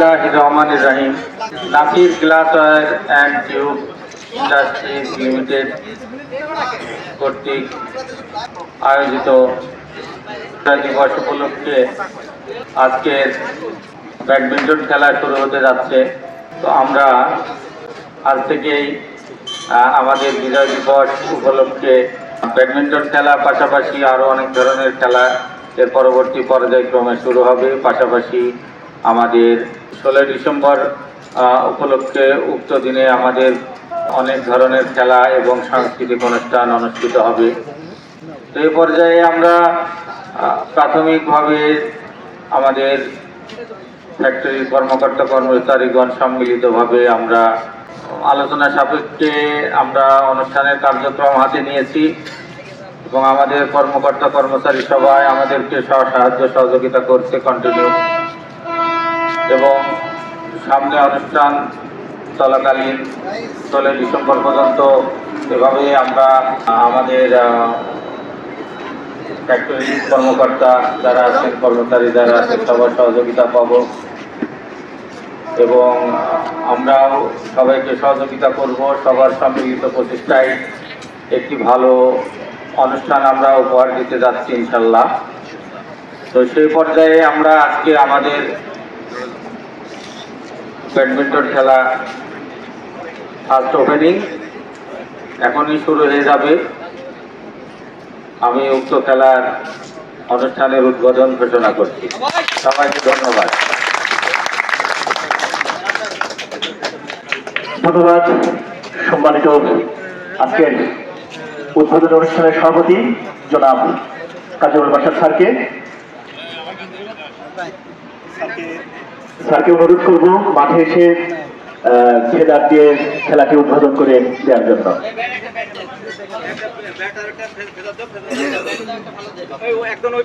বিসমিল্লাহ রহমান রাহিম Nafir glass ware and tube industries limited কর্তৃক আয়োজিত দিবস উপলক্ষে আজকের ব্যাডমিন্টন খেলা শুরু হতে যাচ্ছে। তো আমরা আজ থেকেই আমাদের বিজয় দিবস উপলক্ষে ব্যাডমিন্টন খেলা, পাশাপাশি আরও অনেক ধরনের খেলা এর পরবর্তী পর্যায়ক্রমে শুরু হবে। পাশাপাশি আমাদের ষোলোই ডিসেম্বর উপলক্ষে উক্ত দিনে আমাদের অনেক ধরনের খেলা এবং সাংস্কৃতিক অনুষ্ঠান অনুষ্ঠিত হবে। তো এই পর্যায়ে আমরা প্রাথমিকভাবে আমাদের ফ্যাক্টরির কর্মকর্তা কর্মচারীগণ সম্মিলিতভাবে আমরা আলোচনা সাপেক্ষে আমরা অনুষ্ঠানের কার্যক্রম হাতে নিয়েছি এবং আমাদের কর্মকর্তা কর্মচারী সবাই আমাদেরকে সহ সাহায্য সহযোগিতা করছে কন্টিনিউ এবং সামনে অনুষ্ঠান চলাকালীন ষোলোই ডিসেম্বর পর্যন্ত এভাবে আমরা, আমাদের ফ্যাক্টরি কর্মকর্তা যারা আছেন, কর্মচারী যারা আছেন, সবার সহযোগিতা পাবো এবং আমরাও সবাইকে সহযোগিতা করব। সবার সম্মিলিত প্রচেষ্টায় একটি ভালো অনুষ্ঠান আমরা উপহার দিতে যাচ্ছি ইনশাল্লাহ। তো সেই পর্যায়ে আমরা আজকে আমাদের ব্যাডমিন্টন খেলা ফার্স্ট ওপেনিং এখনই শুরু হয়ে যাবে। আমি উক্ত খেলার অনুষ্ঠানের উদ্বোধন ঘোষণা করছি। সবাইকে ধন্যবাদ। ধন্যবাদ সম্মানিত আজকের উদ্বোধন অনুষ্ঠানের সভাপতি জনাব কাজল বাসার স্যারকে। স্যারকে অনুরোধ করব মাঠে এসে খেলার দিয়ে খেলাটি উদ্বোধন করে দেওয়ার জন্য। একজন ওই